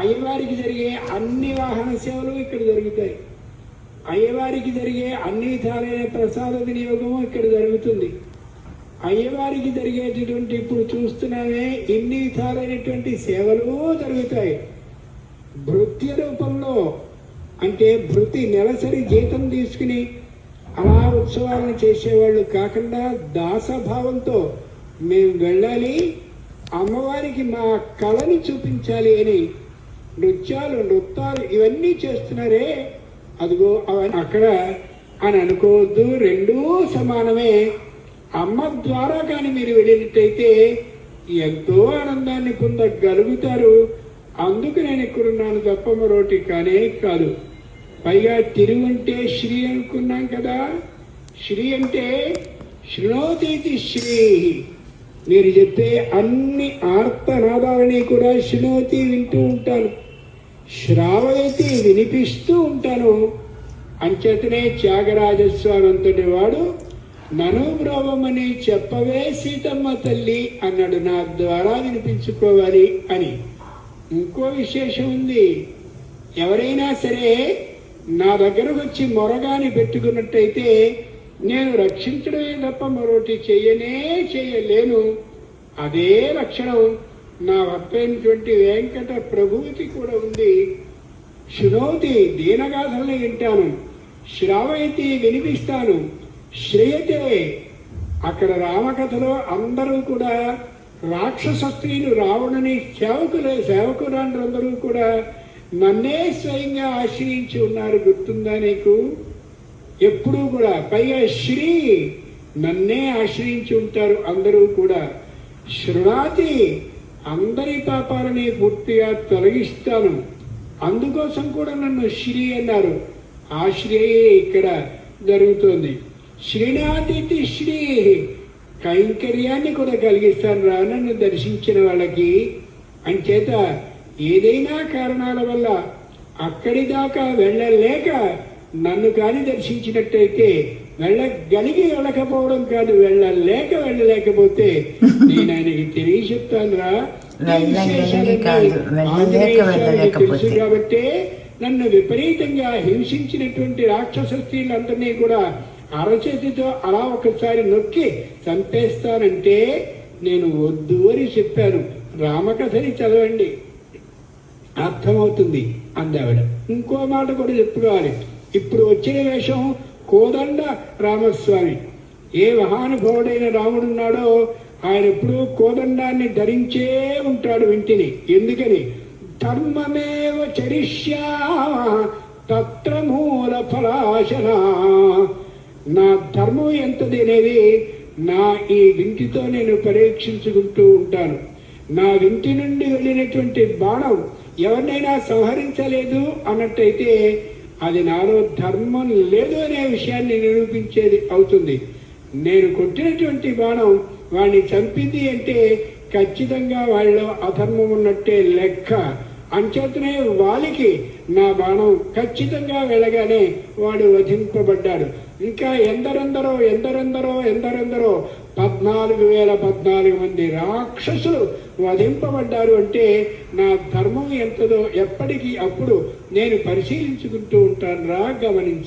అయ్యవారికి జరిగే అన్ని వాహన సేవలు ఇక్కడ జరుగుతాయి. అయ్యవారికి జరిగే అన్ని విధాలైన ప్రసాద వినియోగము ఇక్కడ జరుగుతుంది. అయ్యవారికి జరిగేటటువంటి ఇప్పుడు చూస్తున్నామే ఇన్ని విధాలైనటువంటి సేవలు జరుగుతాయి. భృత్య రూపంలో అంటే భృతి నెలసరి జీతం తీసుకుని అలా ఉత్సవాలను చేసేవాళ్ళు కాకుండా దాసభావంతో మేము వెళ్ళాలి అమ్మవారికి మా కళని చూపించాలి అని నృత్యాలు నృత్యాలు ఇవన్నీ చేస్తున్నారే. అదిగో అవన్నీ అక్కడ అని అనుకోవద్దు. రెండూ సమానమే. అమ్మ ద్వారా కానీ మీరు వెళ్ళినట్టయితే ఎంతో ఆనందాన్ని పొందగలుగుతారు. అందుకు నేను ఇక్కడున్నాను తప్ప మరోటి కానే కాదు. పైగా తిరువంటే శ్రీ అనుకున్నాం కదా. శ్రీ అంటే శృణోతీతి శ్రీ. మీరు చెప్పే అన్ని ఆర్తనాదాలని కూడా శృణోతి వింటూ ఉంటాను. శ్రావయతి వినిపిస్తూ ఉంటాను. అంచేతనే త్యాగరాజస్వామి అంతటి వాడు నను అని చెప్పవే సీతమ్మ తల్లి అన్నాడు నా ద్వారా వినిపించుకోవాలి అని. ఇంకో విశేషం ఉంది. ఎవరైనా సరే నా దగ్గరకు వచ్చి మొరగాని పెట్టుకున్నట్టయితే నేను రక్షించడమే తప్ప మరొకటి చెయ్యనే చెయ్యలేను అదే లక్షణం. నా వద్దైనటువంటి వెంకట ప్రభువుకి కూడా ఉంది. శృణోతి దీనగాథల్ని వింటాను. శ్రావయతి వినిపిస్తాను. శ్రేయతే. అక్కడ రామకథలో అందరూ కూడా రాక్షస స్త్రీలు రావణుని సేవకులు సేవకురాండ్రందరూ కూడా నన్నే స్వయంగా ఆశ్రయించి ఉన్నారు. గుర్తుందా నీకు? ఎప్పుడూ కూడా పైగా శ్రీ నన్నే ఆశ్రయించి ఉంటారు అందరూ కూడా. శృణాతి అందరి పాపాలని పూర్తిగా తొలగిస్తాను. అందుకోసం కూడా నన్ను శ్రీ అన్నారు. ఆ శ్రేయే ఇక్కడ జరుగుతోంది. శ్రీనాథితి శ్రీ కైంకర్యాన్ని కూడా కలిగిస్తాను రా నన్ను దర్శించిన వాళ్ళకి. అంచేత ఏదైనా కారణాల వల్ల అక్కడి దాకా వెళ్ళలేక నన్ను కాని దర్శించినట్టయితే వెళ్ళగలిగి వెళ్ళకపోవడం కాదు వెళ్ళలేక వెళ్ళలేకపోతే నేను ఆయనకి తెలియ చెప్తాను రా వెళ్ళగలిగి కాదు, వెళ్ళలేక వెళ్ళలేకపోతే. తెలుసు కాబట్టి నన్ను విపరీతంగా హింసించినటువంటి రాక్షస స్త్రీలందరినీ కూడా అరచేతితో అలా ఒకసారి నొక్కి చంపేస్తానంటే నేను వద్దు అని చెప్పాను. రామకథని చదవండి. అర్థమవుతుంది అందావిడ. ఇంకో మాట కూడా చెప్పుకోవాలి. ఇప్పుడు వచ్చిన వేషం కోదండ రామస్వామి. ఏ మహానుభావుడైన రాముడున్నాడో ఆయన ఎప్పుడూ కోదండాన్ని ధరించే ఉంటాడు వింటిని. ఎందుకని? ధర్మమేవ చరిష్యా తత్ర మూల ఫలాశన. నా ధర్మం ఎంతది అనేది నా ఈ వింటితో నేను పరీక్షించుకుంటూ ఉంటాను. నా వింటి నుండి వెళ్ళినటువంటి బాణం ఎవరినైనా సంహరించలేదు అన్నట్టయితే అది నాలో ధర్మం లేదు అనే విషయాన్ని నిరూపించేది అవుతుంది. నేను కొట్టినటువంటి బాణం వాడిని చంపింది అంటే ఖచ్చితంగా వాళ్ళలో అధర్మం ఉన్నట్టే లెక్క. అంచేతనే వాలికి నా బాణం ఖచ్చితంగా వెళ్ళగానే వాడు వధింపబడ్డాడు. ఇంకా ఎందరెందరో ఎందరెందరో ఎందరెందరో పద్నాలుగు వేల పద్నాలుగు మంది రాక్షసులు వధింపబడ్డారు అంటే నా ధర్మం ఎంతదో ఎప్పటికీ అప్పుడు నేను పరిశీలించుకుంటూ ఉంటాను రా గమనించు.